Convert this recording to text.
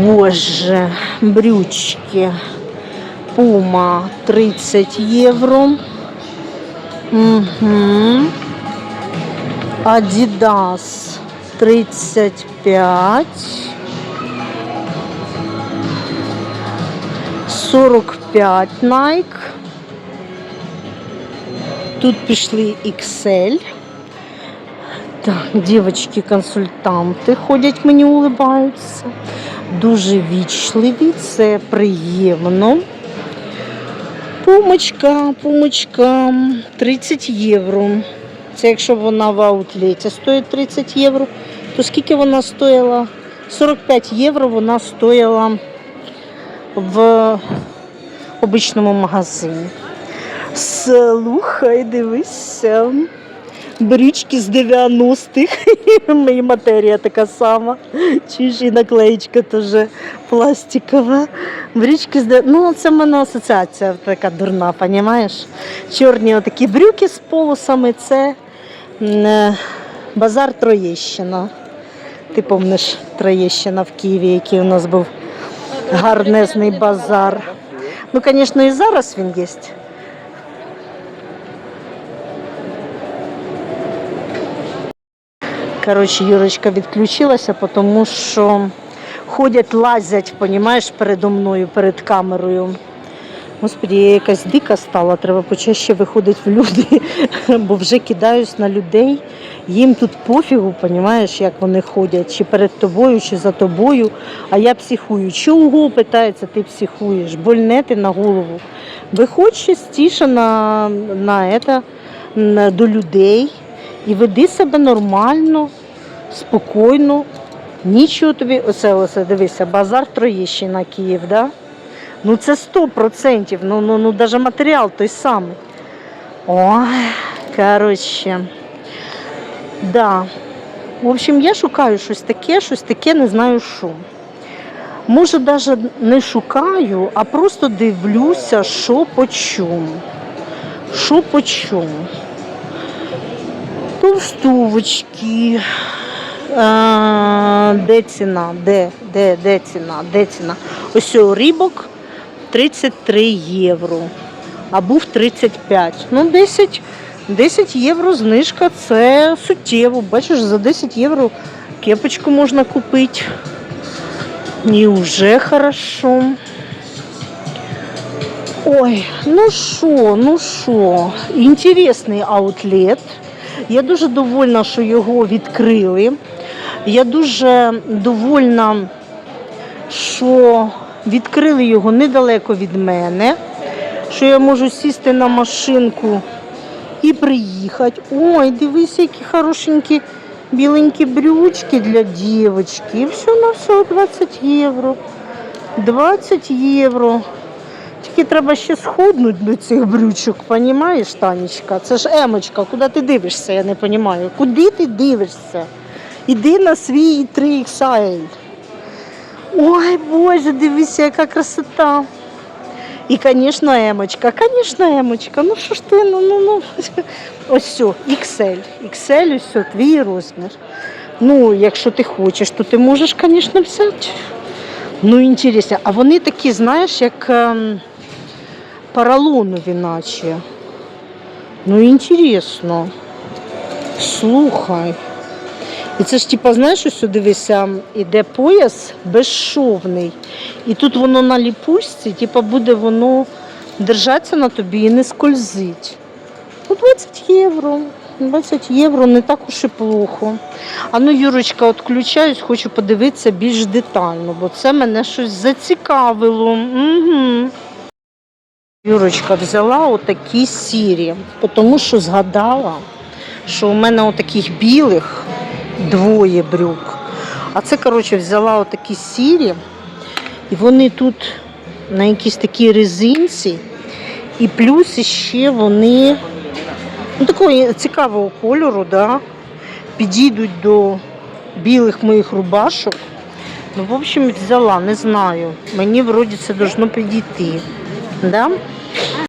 Боже, брючки. Пума 30 євро. Угу. Адідас 35. 45 Nike. Тут пішли XL. Так, дівчатки-консультанти ходять, мені улибаються. Дуже вічливі, це приємно. Пумочка, пумочка, 30 євро. Це якщо вона в аутлеті стоїть 30 євро, то скільки вона стоїла? 45 євро вона стоїла в обичному магазині. Слухай, дивися. Брючки з 90-х. Моя матерія така сама. Ж і наклеїчка теж пластикова. Брючки з 90 Ну, це в мене асоціація така дурна, розумієш? Чорні отакі брюки з полосами це е, базар Троєщина. Ти помниш Троєщина в Києві, який у нас був гарнезний базар. Ну, звісно, і зараз він є. Коротше, Юрочка відключилася, тому що ходять, лазять, понімаєш, передо мною, перед камерою. Господі, я якась дика стала, треба почаще виходити в люди, бо вже кидаюсь на людей. Їм тут пофігу, понімаєш, як вони ходять, чи перед тобою, чи за тобою. А я психую. Чого питається, ти психуєш? Больне ти на голову. Виходь частіше на, на, это, на, до людей і веди себе нормально, спокійно. Нічого тобі, оце, оце дивися, базар Троєщина Київ, да? Ну це 100%, ну, ну, ну навіть матеріал той самий. Ой, коротше. Да. В общем, я шукаю щось таке, щось таке, не знаю що. Може, навіть не шукаю, а просто дивлюся, що по чому. Що по чому. Товстовочки. А, де ціна? Де, де, де ціна? Де ціна? Ось рибок 33 євро. А був 35. Ну, 10, 10 євро знижка це суттєво. Бачиш, за 10 євро кепочку можна купити. І вже хорошо. Ой, ну що, ну що, інтересний аутлет. Я дуже довольна, що його відкрили. Я дуже довольна, що відкрили його недалеко від мене, що я можу сісти на машинку і приїхати. Ой, дивись, які хорошенькі біленькі брючки для дівчинки. І все на все 20 євро. 20 євро. Тільки треба ще схуднути до цих брючок, понімаєш, Танечка? Це ж емочка, куди ти дивишся, я не розумію. Куди ти дивишся? Іди на свій 3XL. Ой, Боже, дивися, яка красота. І, звісно, емочка, звісно, емочка. Ну що ж ти, ну, ну, ну. Ось все, XL. XL, ось все, твій розмір. Ну, якщо ти хочеш, то ти можеш, звісно, взяти. Ну, інтересно. А вони такі, знаєш, як ем, поролонові наче. Ну, інтересно. Слухай. І це ж, типа, знаєш, ось дивися, іде пояс безшовний. І тут воно на ліпучці, типа, буде воно держатися на тобі і не скользить. Ну, 20 євро. 20 євро не так уж і плохо. А ну, Юрочка, відключаюсь, хочу подивитися більш детально, бо це мене щось зацікавило. Угу. Юрочка взяла отакі сірі, тому що згадала, що у мене отаких білих двоє брюк. А це, коротше, взяла отакі сірі, і вони тут на якійсь такій резинці, і плюс ще вони ну, такого цікавого кольору, да, підійдуть до білих моїх рубашок. Ну, в общем, взяла, не знаю. Мені вроді це должно підійти. Да?